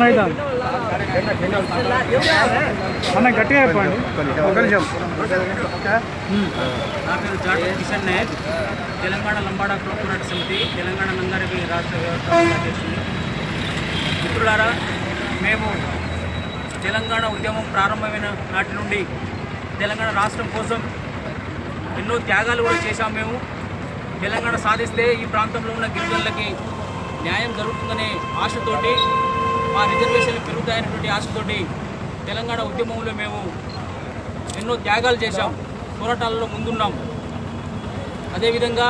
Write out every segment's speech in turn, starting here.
అవుతాను అన్న గట్టిగా చెప్పండి. ఒక నిమిషం. నా పేరు జాట్ కిషన్ నాయక్. తెలంగాణ లంబాడా కోఆపరేటివ్ సమితి తెలంగాణ నంగారెడ్డి రాష్ట్ర అధ్యక్షుడు మిత్రులారా మేము తెలంగాణ ఉద్యమం ప్రారంభమైన నాటి నుండి తెలంగాణ రాష్ట్రం కోసం ఎన్నో త్యాగాలు కూడా చేశాం మేము. తెలంగాణ సాధిస్తే ఈ ప్రాంతంలో ఉన్న గిరిజనులకి న్యాయం జరుగుతుందనే ఆశతోటి మా రిజర్వేషన్లు పెరుగుతాయనేటువంటి ఆశతోటి తెలంగాణ ఉద్యమంలో మేము ఎన్నో త్యాగాలు చేశాం పోరాటాలలో ముందున్నాం. అదేవిధంగా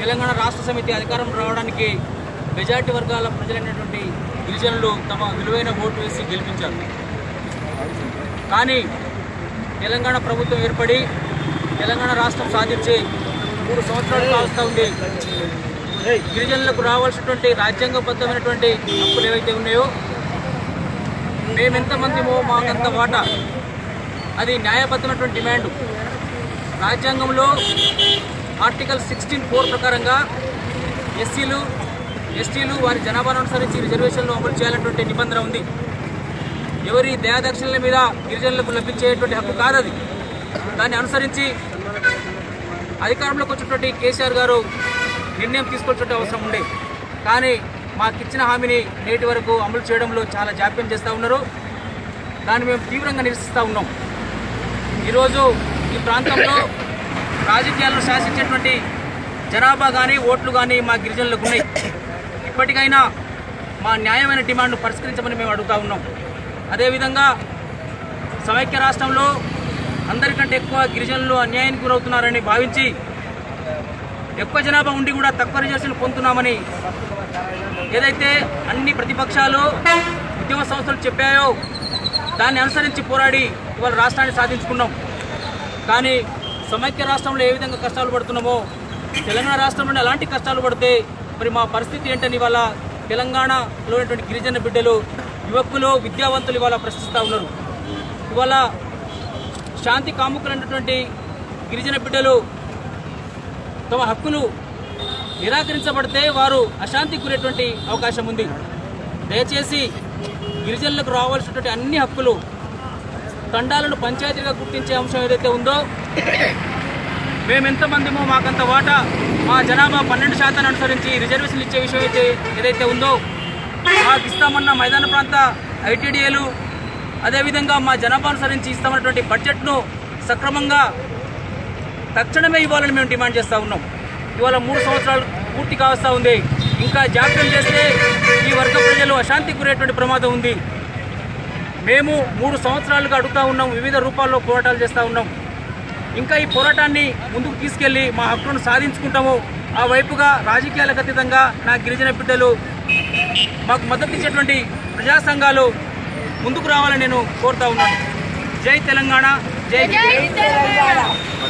తెలంగాణ రాష్ట్ర సమితి అధికారం రావడానికి మెజార్టీ వర్గాల ప్రజలైనటువంటి గిరిజనులు తమ విలువైన ఓటు వేసి గెలిపించారు. కానీ తెలంగాణ ప్రభుత్వం ఏర్పడి తెలంగాణ రాష్ట్రం సాధించి మూడు సంవత్సరాలు కావస్తూ ఉంది. గిరిజనులకు రావాల్సినటువంటి రాజ్యాంగబద్ధమైనటువంటి హక్కులు ఏవైతే ఉన్నాయో మేమెంతమందిమో మాకంత వాటా. అది న్యాయబద్ధమైనటువంటి డిమాండ్. రాజ్యాంగంలో ఆర్టికల్ సిక్స్టీన్ ఫోర్ ప్రకారంగా ఎస్సీలు ఎస్టీలు వారి జనాభాను అనుసరించి రిజర్వేషన్లు అమలు చేయాలన్నటువంటి నిబంధన ఉంది. ఎవరి దయాదక్షిణల మీద గిరిజనులకు లభించేటువంటి హక్కు కాదు అది దాన్ని అనుసరించి అధికారంలోకి వచ్చినటువంటి కేసీఆర్ గారు నిర్ణయం తీసుకోవాల్సిన అవసరం ఉండే కానీ మాకు ఇచ్చిన హామీని నేటి వరకు అమలు చేయడంలో చాలా జాప్యం చేస్తూ ఉన్నారు. దాన్ని మేము తీవ్రంగా నిరసిస్తూ ఉన్నాం. ఈరోజు ఈ ప్రాంతంలో రాజకీయాలను శాసించేటువంటి జనాభా కానీ ఓట్లు కానీ మా గిరిజనులకు ఉన్నాయి. ఇప్పటికైనా మా న్యాయమైన డిమాండ్ను పరిష్కరించమని మేము అడుగుతా ఉన్నాం. అదేవిధంగా సమైక్య రాష్ట్రంలో అందరికంటే ఎక్కువ గిరిజనులు అన్యాయానికి గురవుతున్నారని భావించి ఎక్కువ జనాభా ఉండి కూడా తక్కువ రిజర్వేషన్లు పొందుతున్నామని ఏదైతే అన్ని ప్రతిపక్షాలు ఉద్యమ సంస్థలు చెప్పాయో దాన్ని అనుసరించి పోరాడి ఇవాళ రాష్ట్రాన్ని సాధించుకున్నాం. కానీ సమైక్య రాష్ట్రంలో ఏ విధంగా కష్టాలు పడుతున్నామో తెలంగాణ రాష్ట్రంలో అలాంటి కష్టాలు పడితే మరి మా పరిస్థితి ఏంటని ఇవాళ తెలంగాణలో ఉన్నటువంటి గిరిజన బిడ్డలు యువకులు విద్యావంతులు ఇవాళ ప్రశ్నిస్తూ ఉన్నారు. ఇవాళ శాంతి కాముకులైనటువంటి గిరిజన బిడ్డలు తమ హక్కులు నిరాకరించబడితే వారు అశాంతికి గురేటువంటి అవకాశం ఉంది. దయచేసి గిరిజనులకు రావాల్సినటువంటి అన్ని హక్కులు తండాలను పంచాయతీగా గుర్తించే అంశం ఏదైతే ఉందో మేమెంతమందిమో మాకంత వాటా మా జనాభా పన్నెండు శాతాన్ని అనుసరించి రిజర్వేషన్లు ఇచ్చే విషయం అయితే ఏదైతే ఉందో మాకు ఇస్తామన్న మైదాన ప్రాంత ఐటీడీఏలు అదేవిధంగా మా జనాభానుసరించి ఇస్తామన్నటువంటి బడ్జెట్ను సక్రమంగా తక్షణమే ఇవ్వాలని మేము డిమాండ్ చేస్తూ ఉన్నాం. ఇవాళ మూడు సంవత్సరాలు పూర్తి కావస్తూ ఉంది. ఇంకా జాప్యం చేస్తే ఈ వర్గ ప్రజలు అశాంతికి గురేటువంటి ప్రమాదం ఉంది. మేము మూడు సంవత్సరాలుగా అడుగుతూ ఉన్నాం వివిధ రూపాల్లో పోరాటాలు చేస్తూ ఉన్నాం. ఇంకా ఈ పోరాటాన్ని ముందుకు తీసుకెళ్ళి మా హక్కులను సాధించుకుంటాము. ఆ వైపుగా రాజకీయాలకు అతీతంగా నా గిరిజన బిడ్డలు మాకు మద్దతు ఇచ్చేటువంటి ప్రజా సంఘాలు ముందుకు రావాలని నేను కోరుతా ఉన్నాను. జై తెలంగాణ జై